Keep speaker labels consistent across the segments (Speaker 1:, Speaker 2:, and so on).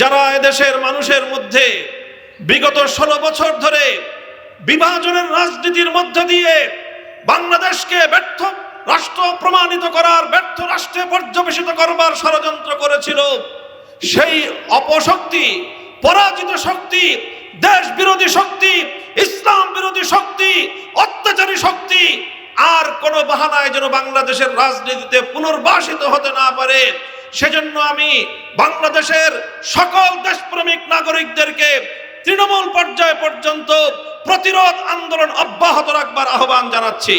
Speaker 1: যারা এদেশের মানুষের মধ্যে বিগত ষোলো বছর ধরে বিভাজনের রাজনীতির মধ্য দিয়ে বাংলাদেশকে ব্যর্থ রাষ্ট্র প্রমাণিত করার, ব্যর্থ রাষ্ট্রে পর্যবেসিত করবার ষড়যন্ত্র করেছিল, সেই অপশক্তি, পরাজিত শক্তি দেশ বিরোধী শক্তি, ইসলাম বিরোধী শক্তি, অত্যাচারী শক্তি আর কোনো বাহানায় যেন বাংলাদেশের রাজনীতিতে পুনর্বাসিত হতে না পারে। সেজন্য আমি বাংলাদেশের সকল দেশপ্রেমিক নাগরিকদেরকে তৃণমূল পর্যায় পর্যন্ত প্রতিরোধ আন্দোলন অব্যাহত রাখবার আহ্বান জানাচ্ছি।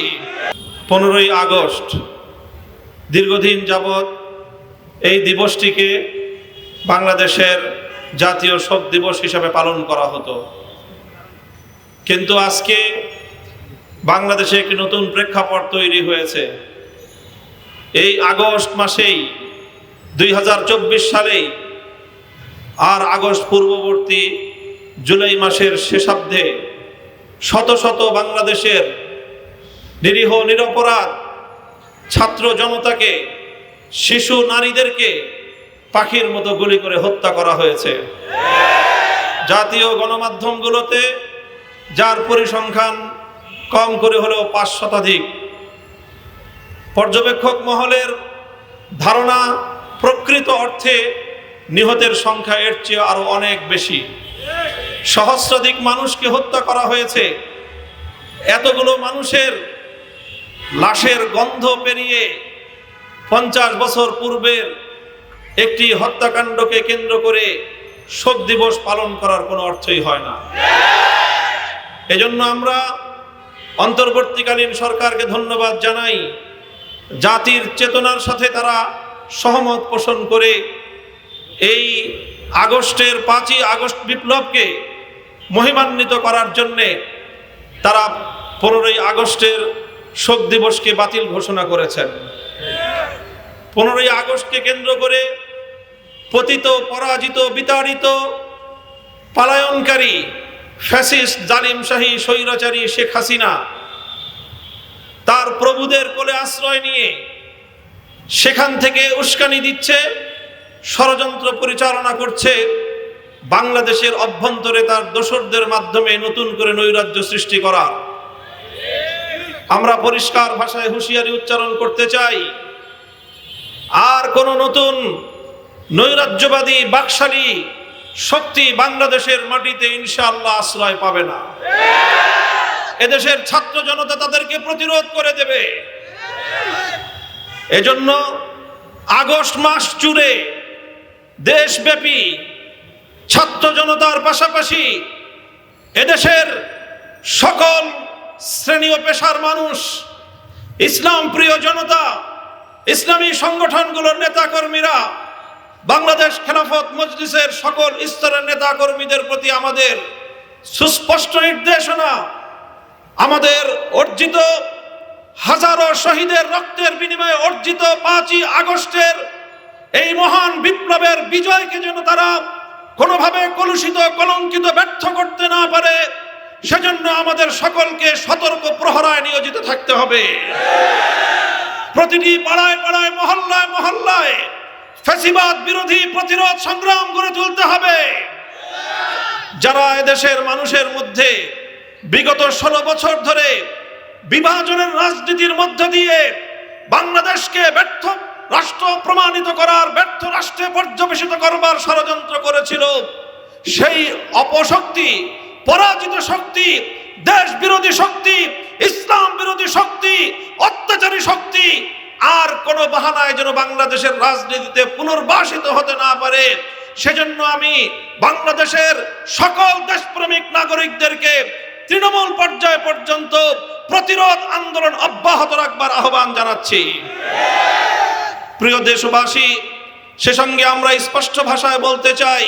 Speaker 1: পনেরোই আগস্ট, দীর্ঘদিন যাবৎ এই দিবসটিকে বাংলাদেশের জাতীয় শোক দিবস হিসাবে পালন করা হতো। কিন্তু আজকে বাংলাদেশে একটি নতুন প্রেক্ষাপট তৈরি হয়েছে। এই আগস্ট মাসেই দুই সালেই আর আগস্ট পূর্ববর্তী জুলাই মাসের শেষাব্দে শত শত বাংলাদেশের নিরীহ নিরপরাধ ছাত্র জনতাকে, শিশু নারীদেরকে পাখির মতো গুলি করে হত্যা করা হয়েছে। জাতীয় গণমাধ্যমগুলোতে যার পরিসংখ্যান কম করে হলেও পাঁচ শতাধিক, পর্যবেক্ষক মহলের ধারণা প্রকৃত অর্থে নিহতের সংখ্যা এর চেয়ে আরও অনেক বেশি। সহস্রাধিক মানুষকে হত্যা করা হয়েছে। এতগুলো মানুষের লাশের গন্ধ পেরিয়ে পঞ্চাশ বছর পূর্বের একটি হত্যাকাণ্ডকে কেন্দ্র করে শোক দিবস পালন করার কোনো অর্থই হয় না। এজন্য আমরা অন্তর্বর্তীকালীন সরকারকে ধন্যবাদ জানাই। জাতির চেতনার সাথে তারা সহমত পোষণ করে এই আগস্টের পাঁচই আগস্ট বিপ্লবকে মহিমান্বিত করার জন্যে তারা পনেরোই আগস্টের শোক দিবসকে বাতিল ঘোষণা করেছেন। পনেরোই আগস্টকে কেন্দ্র করে পতিত, পরাজিত, বিতাড়িত, পালায়নকারী, ফ্যাসিস্ট, জালিম শাহী, স্বৈরাচারী শেখ হাসিনা তার প্রভুদের কোলে আশ্রয় নিয়ে সেখান থেকে উস্কানি দিচ্ছে, ষড়যন্ত্র পরিচালনা করছে, বাংলাদেশের অভ্যন্তরে তার দোসরদের মাধ্যমে নতুন করে নৈরাজ্য সৃষ্টি করা আমরা পরিষ্কার ভাষায় হুঁশিয়ারি উচ্চারণ করতে চাই, আর কোন নতুন নৈরাজ্যবাদী বাকশালী শক্তি বাংলাদেশের মাটিতে ইনশাআল্লাহ আশ্রয় পাবে না। এদেশের ছাত্র জনতা তাদেরকে প্রতিরোধ করে দেবে। এজন্য আগস্ট মাস জুড়ে দেশব্যাপী ছাত্র জনতার পাশাপাশি এদেশের সকল শ্রেণি ও পেশার মানুষ, ইসলাম প্রিয় জনতা, ইসলামী সংগঠনগুলোর নেতাকর্মীরা, বাংলাদেশ খেলাফত মজলিসের সকল স্তরের নেতাকর্মীদের প্রতি আমাদের সুস্পষ্ট নির্দেশনা, আমাদের অর্জিত হাজারো শহীদের রক্তের বিনিময়ে অর্জিত পাঁচই আগস্টের এই মহান বিপ্লবের বিজয়কে যেন তারা কোনোভাবে কলুষিত, কলঙ্কিত, ব্যর্থ করতে না পারে, সেজন্য আমাদের সকলকে সতর্ক প্রহরায় নিয়োজিত থাকতে হবে। প্রতিটি পাড়ায় পাড়ায়, মহল্লায় মহল্লায় ফ্যাসিবাদ বিরোধী প্রতিরোধ সংগ্রাম গড়ে তুলতে হবে। যারা এদেশের মানুষের মধ্যে বিগত ষোলো বছর ধরে বিভাজনের রাজনীতির মধ্য দিয়ে বাংলাদেশকে ব্যর্থ, রাষ্ট্র প্রমাণিত করার, ব্যর্থ রাষ্ট্রে পর্যবেসিত করবার ষড়যন্ত্র করেছিল সেই অপশক্তি, পরাজিত শক্তি দেশ বিরোধী শক্তি, ইসলাম বিরোধী শক্তি, অত্যাচারী শক্তি। আর কোনো বাহানায় যেন বাংলাদেশের রাজনীতিতে পুনর্বাসিত হতে না পারে, সেজন্য আমি বাংলাদেশের সকল দেশপ্রেমিক নাগরিকদেরকে তৃণমূল পর্যায় পর্যন্ত প্রতিরোধ আন্দোলন অব্যাহত রাখবার আহ্বান জানাচ্ছি। প্রিয় দেশবাসী, সে সঙ্গে আমরা স্পষ্ট ভাষায় বলতে চাই